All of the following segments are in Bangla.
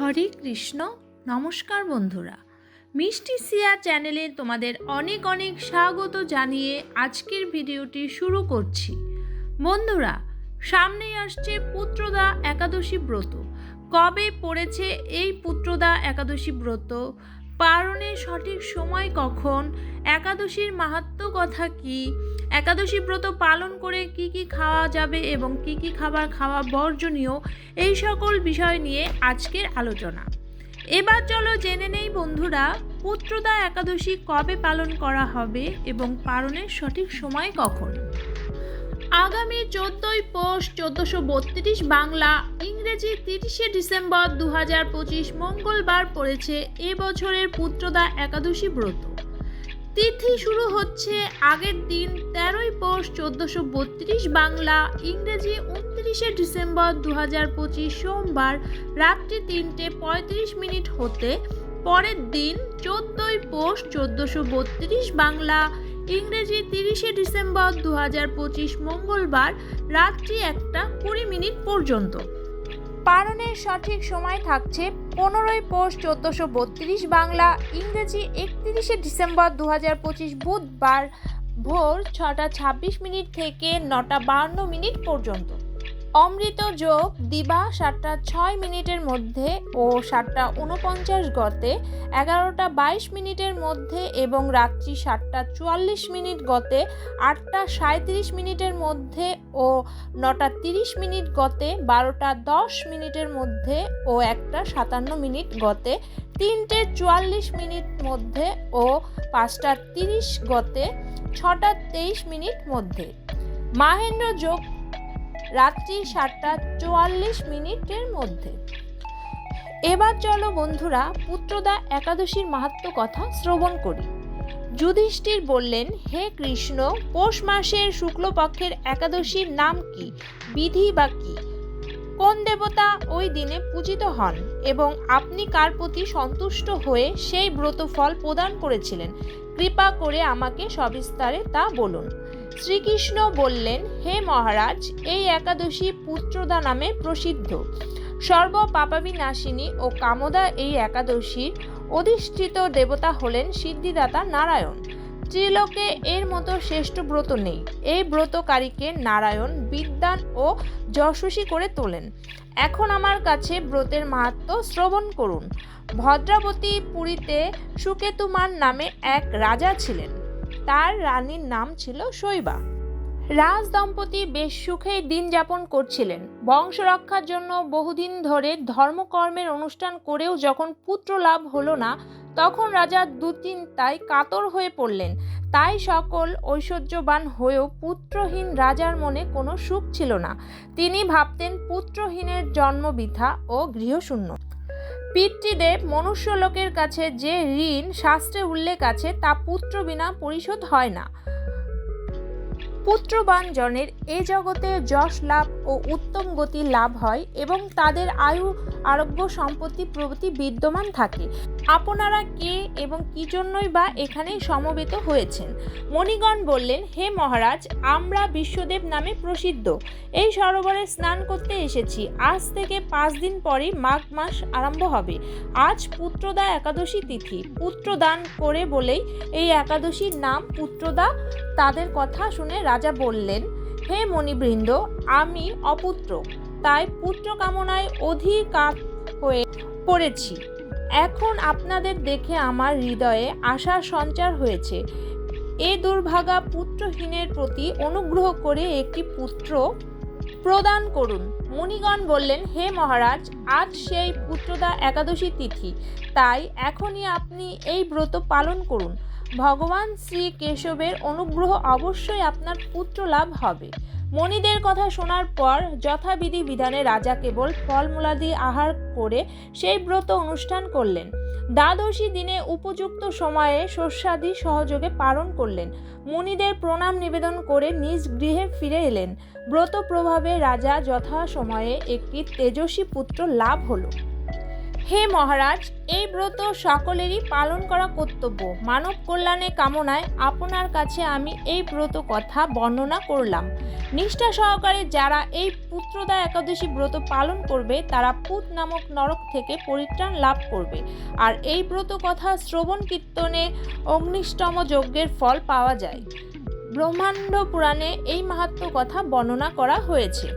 হরে কৃষ্ণ, নমস্কার বন্ধুরা। মিষ্টি সিয়া চ্যানেলে তোমাদের অনেক অনেক স্বাগত জানিয়ে আজকের ভিডিওটি শুরু করছি। বন্ধুরা, সামনেই আসছে পুত্রদা একাদশী ব্রত। কবে পড়েছে এই পুত্রদা একাদশী ব্রত? পালনের সঠিক সময় কখন? একাদশীর মাহাত্ম কথা কি? একাদশী ব্রত পালন করে কি কি খাওয়া যাবে এবং কি কি খাবার খাওয়া বর্জনীয়, এই সকল বিষয় নিয়ে আজকের আলোচনা। এবার চলো জেনে নেই বন্ধুরা, পুত্রদা একাদশী কবে পালন করা হবে এবং পালনের সঠিক সময় কখন? আগামী চোদ্দই পৌষ চোদ্দোশো বত্রিশ বাংলা, ইংরেজি তিরিশে ডিসেম্বর দু হাজার পঁচিশ মঙ্গলবার পড়েছে এ বছরের পুত্রদা একাদশী ব্রত। তিথি শুরু হচ্ছে আগের দিন তেরোই পৌষ চোদ্দোশো বত্রিশ বাংলা, ইংরেজি উনত্রিশে ডিসেম্বর দু হাজার পঁচিশ সোমবার রাত্রি তিনটে পঁয়ত্রিশ মিনিট হতে পরের দিন চোদ্দোই পৌষ চোদ্দোশো বত্রিশ বাংলা, ইংরেজি তিরিশে ডিসেম্বর দু হাজার পঁচিশ মঙ্গলবার রাত্রি একটা কুড়ি মিনিট পর্যন্ত। পালনের সঠিক সময় থাকছে পনেরোই পৌষ চোদ্দোশো বত্রিশ বাংলা, ইংরেজি একত্রিশে ডিসেম্বর দু হাজার পঁচিশ বুধবার ভোর ছটা ছাব্বিশ মিনিট থেকে নটা বাহান্ন মিনিট পর্যন্ত। অমৃত যোগ দিবা সাতটা ছয় মিনিটের মধ্যে ও সাতটা উনপঞ্চাশ গতে, এগারোটা বাইশ মিনিটের মধ্যে এবং রাত্রি সাতটা চুয়াল্লিশ মিনিট গতে, আটটা সাঁত্রিশ মিনিটের মধ্যে ও নটা তিরিশ মিনিট গতে, বারোটা দশ মিনিটের মধ্যে ও একটা সাতান্ন মিনিট গতে, তিনটে চুয়াল্লিশ মিনিট মধ্যে ও পাঁচটা তিরিশ গতে, ছটা তেইশ মিনিট মধ্যে। মাহেন্দ্র যোগ রাত্রি সাতটা চুয়াল্লিশ মিনিটের মধ্যে। এবার চলো বন্ধুরা, পুত্রদা একাদশীর মাহাত্ম কথা শ্রবণ করি। যুধিষ্ঠির বললেন, হে কৃষ্ণ, পৌষ মাসের শুক্লপক্ষের একাদশীর নাম কি? বিধি বা কি? কোন দেবতা ওই দিনে পূজিত হন এবং আপনি কার প্রতি সন্তুষ্ট হয়ে সেই ব্রত ফল প্রদান করেছিলেন? কৃপা করে আমাকে সবিস্তারে তা বলুন। শ্রীকৃষ্ণ বললেন, হে মহারাজ, এই একাদশী পুত্রদা নামে প্রসিদ্ধ। সর্ব পাপাবিনাশিনী ও কামদা এই একাদশীর অধিষ্ঠিত দেবতা হলেন সিদ্ধিদাতা নারায়ণ। ত্রিলোকে এর মতো শ্রেষ্ঠ ব্রত নেই। এই ব্রতকারীকে নারায়ণ বিদ্যান ও যশস্বী করে তোলেন। এখন আমার কাছে ব্রতের মাহাত্ম শ্রবণ করুন। ভদ্রাবতী পুরীতে সুকেতুমান নামে এক রাজা ছিলেন। তার রানীর নাম ছিল শৈবা। রাজ দম্পতি বেশ সুখেই দিন যাপন করছিলেন। বংশ রক্ষার জন্য বহুদিন ধরে ধর্মকর্মের অনুষ্ঠান করেও যখন পুত্র লাভ হলো না তখন রাজা দুচিন্তায় কাতর হয়ে পড়লেন। তাই সকল ঐশ্বর্যবান হয়েও পুত্রহীন রাজার মনে কোনো সুখ ছিল না। তিনি ভাবতেন পুত্রহীনের জন্ম বৃথা ও গৃহশূন্য। পিতৃদেব মনুষ্যলোকের কাছে যে ঋণ শাস্ত্রে উল্লেখ আছে তা পুত্র বিনা পরিশোধ হয় না। পুত্রবান জনের এ জগতে যশ লাভ ও উত্তম গতি লাভ হয় এবং তাদের আয়ু, আরোগ্য, সম্পত্তি প্রভৃতি বিদ্যমান থাকে। আপনারা কে এবং কি জন্যই বা এখানে সমবেত হয়েছেন? মণিগণ বললেন, হে মহারাজ, আমরা বিশ্বদেব নামে প্রসিদ্ধ। এই সরোবরে স্নান করতে এসেছি। আজ থেকে পাঁচ দিন পরেই মাঘ মাস আরম্ভ হবে। আজ পুত্রদা একাদশী তিথি। পুত্রদান করে বলেই এই একাদশীর নাম পুত্রদা। তাদের কথা শুনে রাজা বললেন, হে মণিবৃন্দ, আমি অপুত্র। তাই পুত্র কামনায় অধিক হয়ে পড়েছি। এখন আপনাদের দেখে আমার হৃদয়ে আশার সঞ্চার হয়েছে। এ দুর্ভাগা পুত্রহীনের প্রতি অনুগ্রহ করে একটি পুত্র প্রদান করুন। মুনিগণ বললেন, হে মহারাজ, আজ সেই পুত্রদা একাদশী তিথি। তাই এখনই আপনি এই ব্রত পালন করুন। ভগবান শ্রী কেশবের অনুগ্রহ অবশ্যই আপনার পুত্র লাভ হবে। মণিদের কথা শোনার পর যথাবিধি বিধানে রাজা কেবল ফলমূলাদি আহার করে সেই ব্রত অনুষ্ঠান করলেন। দ্বাদশী দিনে উপযুক্ত সময়ে শস্যাদি সহযোগে পালন করলেন। মুনিদের প্রণাম নিবেদন করে নিজ গৃহে ফিরে এলেন। ব্রত প্রভাবে রাজা যথাসময়ে একটি তেজস্বী পুত্র লাভ হলো। হে মহারাজ, এই ব্রত সকলেরই পালন করা কর্তব্য। মানব কল্যাণে কামনায় আপনার কাছে আমি এই ব্রত কথা বর্ণনা করলাম। নিষ্ঠা সহকারে যারা এই পুত্রদা একাদশী ব্রত পালন করবে, তারা পুত নামক নরক থেকে পরিত্রাণ লাভ করবে। আর এই ব্রত কথা শ্রবণ কীর্তনে অগ্নিষ্টম যজ্ঞের ফল পাওয়া যায়। ব্রহ্মাণ্ড পুরাণে এই মাহাত্ম কথা বর্ণনা করা হয়েছে।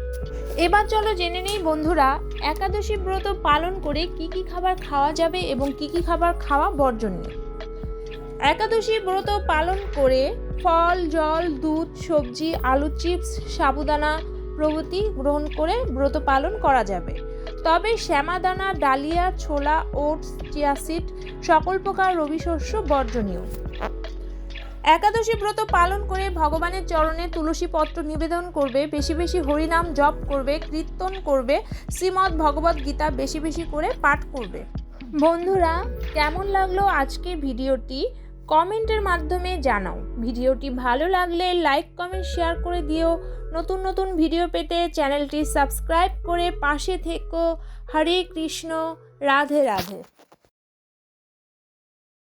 এবার চলো জেনে নেই বন্ধুরা, একাদশী ব্রত পালন করে কি কি খাবার খাওয়া যাবে এবং কি কি খাবার খাওয়া বর্জনীয় একাদশী ব্রত পালন করে ফল, জল, দুধ, সবজি, আলু, চিপস, সাবুদানা প্রভৃতি গ্রহণ করে ব্রত পালন করা যাবে। তবে শ্যামাদানা ডালিয়া, ছোলা, ওটস চিয়াসিড সকল প্রকার রবি শস্য বর্জনীয়। একাদশী ব্রত পালন করে ভগবানের চরণে তুলসী পত্র নিবেদন করবে, বেশি বেশি হরিনাম জপ করবে, কীর্তন করবে, শ্রীমদ্ ভগবত গীতা বেশি বেশি করে পাঠ করবে। বন্ধুরা, কেমন লাগল আজকের ভিডিওটি? কমেন্টের মাধ্যমে জানাও। ভিডিওটি ভালো লাগলে লাইক, কমেন্ট, শেয়ার করে দিও। নতুন নতুন ভিডিও পেতে চ্যানেলটি সাবস্ক্রাইব করে পাশে থেকো। হরে কৃষ্ণ, রাধে রাধে।